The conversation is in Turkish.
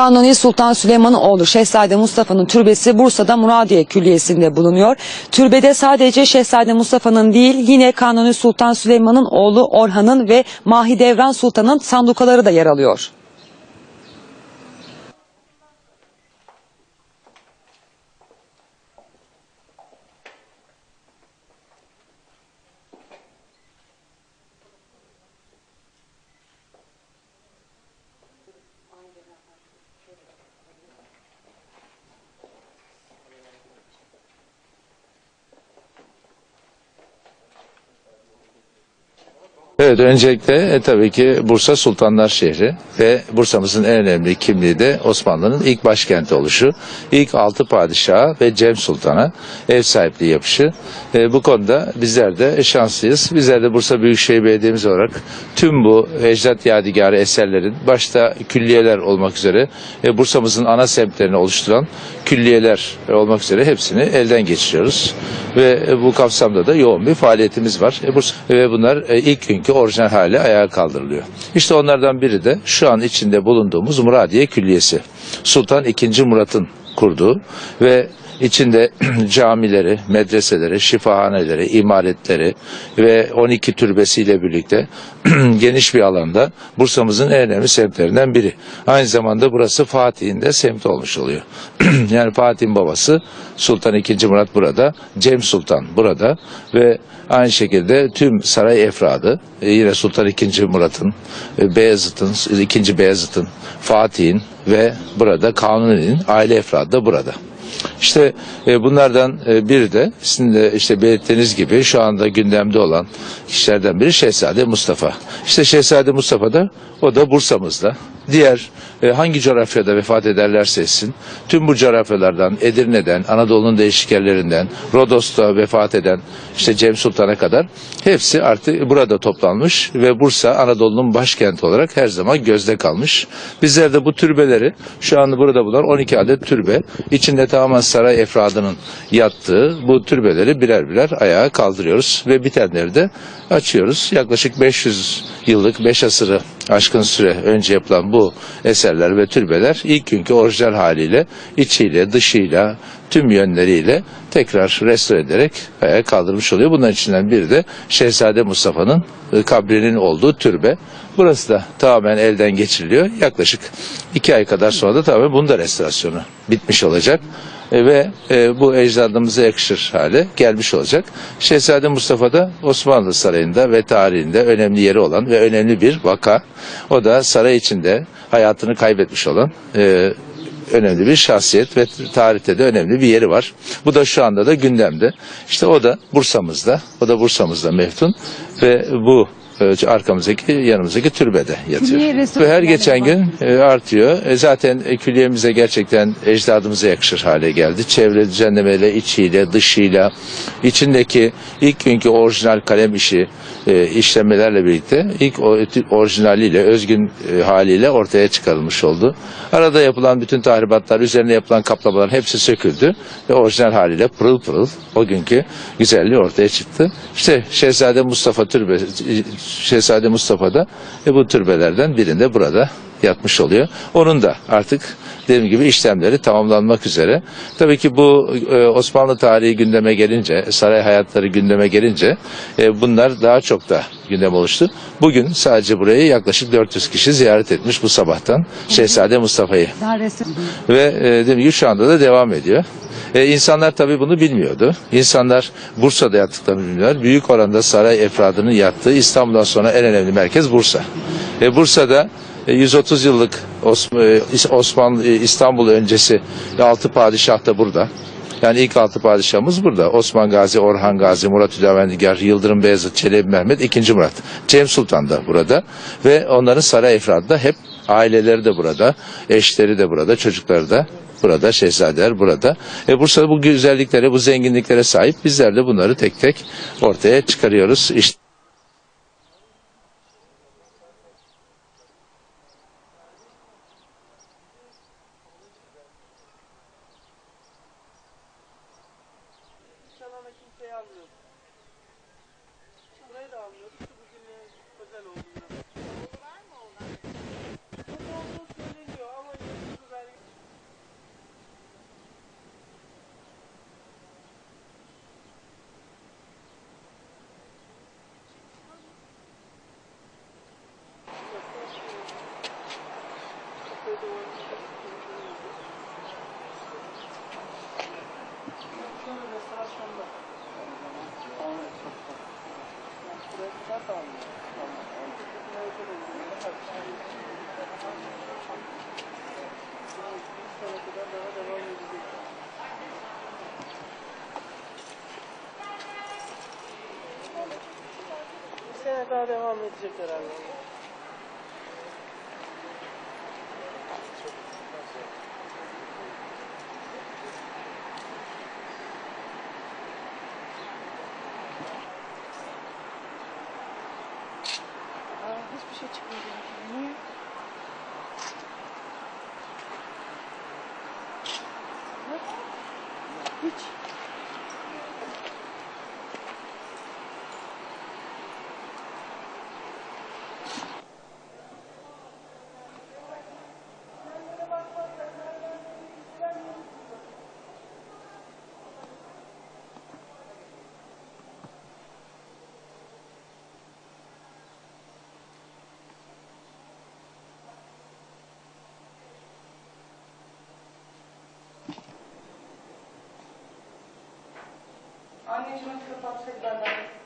Kanuni Sultan Süleyman'ın oğlu Şehzade Mustafa'nın türbesi Bursa'da Muradiye Külliyesi'nde bulunuyor. Türbede sadece Şehzade Mustafa'nın değil yine Kanuni Sultan Süleyman'ın oğlu Orhan'ın ve Mahidevran Sultan'ın sandukaları da yer alıyor. Evet öncelikle e, tabii ki Bursa Sultanlar şehri ve Bursa'mızın en önemli kimliği de Osmanlı'nın ilk başkenti oluşu. İlk altı padişaha ve Cem Sultan'a ev sahipliği yapışı. E, bu konuda bizler de şanslıyız. Bizler de Bursa Büyükşehir Belediye'miz olarak tüm bu ecdat yadigarı eserlerin başta külliyeler olmak üzere e, Bursa'mızın ana semtlerini oluşturan külliyeler olmak üzere hepsini elden geçiriyoruz. Ve e, bu kapsamda da yoğun bir faaliyetimiz var. E, Bursa, ve bunlar e, ilk günkü orijinal hali ayağa kaldırılıyor. İşte onlardan biri de şu an içinde bulunduğumuz Muradiye Külliyesi. Sultan II. Murat'ın kurduğu ve içinde camileri, medreseleri, şifahaneleri, imaretleri ve 12 türbesiyle birlikte geniş bir alanda Bursa'mızın en önemli semtlerinden biri. Aynı zamanda burası Fatih'in de semti olmuş oluyor. yani Fatih'in babası Sultan II. Murat burada, Cem Sultan burada ve aynı şekilde tüm saray efradı e, yine Sultan II. Murat'ın, e, Beyazıt'ın, II. Beyazıt'ın, Fatih'in ve burada Kanuni'nin aile efradı da burada. İşte e, bunlardan e, biri de sizin de işte belirttiğiniz gibi şu anda gündemde olan kişilerden biri Şehzade Mustafa. İşte Şehzade Mustafa da o da Bursa'mızda. Diğer e, hangi coğrafyada vefat ederlerse etsin tüm bu coğrafyalardan Edirne'den Anadolu'nun değişik yerlerinden Rodos'ta vefat eden işte Cem Sultan'a kadar hepsi artık burada toplanmış ve Bursa Anadolu'nun başkenti olarak her zaman gözde kalmış. Bizler de bu türbeleri şu anda burada bulunan 12 adet türbe içinde tamamen saray efradının yattığı bu türbeleri birer birer ayağa kaldırıyoruz ve bitenleri de açıyoruz. Yaklaşık 500 yıllık 5 asırı aşkın süre önce yapılan bu eserler ve türbeler ilk günkü orijinal haliyle içiyle dışıyla tüm yönleriyle tekrar restore ederek ayağa kaldırmış oluyor. Bunların içinden biri de Şehzade Mustafa'nın e, kabrinin olduğu türbe. Burası da tamamen elden geçiriliyor. Yaklaşık iki ay kadar sonra da tamamen bunun da restorasyonu bitmiş olacak. E, ve e, bu ecdadımıza yakışır hale gelmiş olacak. Şehzade Mustafa da Osmanlı Sarayı'nda ve tarihinde önemli yeri olan ve önemli bir vaka. O da saray içinde hayatını kaybetmiş olan önemli bir şahsiyet ve tarihte de önemli bir yeri var. Bu da şu anda da gündemde. İşte o da Bursa'mızda, o da Bursa'mızda meftun ve bu arkamızdaki yanımızdaki türbede yatıyor. Ve her geçen gün e, artıyor. E, zaten e, külliyemize gerçekten ecdadımıza yakışır hale geldi. Çevre düzenlemeyle, içiyle, dışıyla, içindeki ilk günkü orijinal kalem işi işlemelerle birlikte ilk orijinaliyle, özgün haliyle ortaya çıkarılmış oldu. Arada yapılan bütün tahribatlar, üzerine yapılan kaplamaların hepsi söküldü ve orijinal haliyle pırıl pırıl o günkü güzelliği ortaya çıktı. İşte Şehzade Mustafa türbe, Şehzade Mustafa da e, bu türbelerden birinde burada yatmış oluyor. Onun da artık dediğim gibi işlemleri tamamlanmak üzere. Tabii ki bu e, Osmanlı tarihi gündeme gelince, saray hayatları gündeme gelince e, bunlar daha çok da gündem oluştu. Bugün sadece burayı yaklaşık 400 kişi ziyaret etmiş bu sabahtan Şehzade Mustafa'yı. Ve e, dediğim gibi şu anda da devam ediyor. E, insanlar tabii bunu bilmiyordu. İnsanlar Bursa'da yattıklarını bilmiyorlar. Büyük oranda saray efradının yattığı İstanbul'dan sonra en önemli merkez Bursa. E, Bursa'da e, 130 yıllık Osm- e, Osmanlı e, İstanbul öncesi 6 padişah da burada. Yani ilk altı padişahımız burada. Osman Gazi, Orhan Gazi, Murat Hüdavendigar, Yıldırım Beyazıt, Çelebi Mehmet, II. Murat. Cem Sultan da burada. Ve onların saray efradı da hep aileleri de burada, eşleri de burada, çocukları da burada, şehzadeler burada. E Bursa bu güzelliklere, bu zenginliklere sahip. Bizler de bunları tek tek ortaya çıkarıyoruz. İşte Çalana kimseyi almıyoruz. Burayı da almıyoruz. Şu bugün özel olduğundan. Oğlu var mı oğlan? Oğlu olduğu söyleniyor ama yıldızı Şöyle restorasyonda. Buraya kadar da almıyor. Tamam. Bir sene kadar daha devam edecek. Herhalde. слышать, вы нет. Вот. Пить. Anneciğim kapatsaydı benden.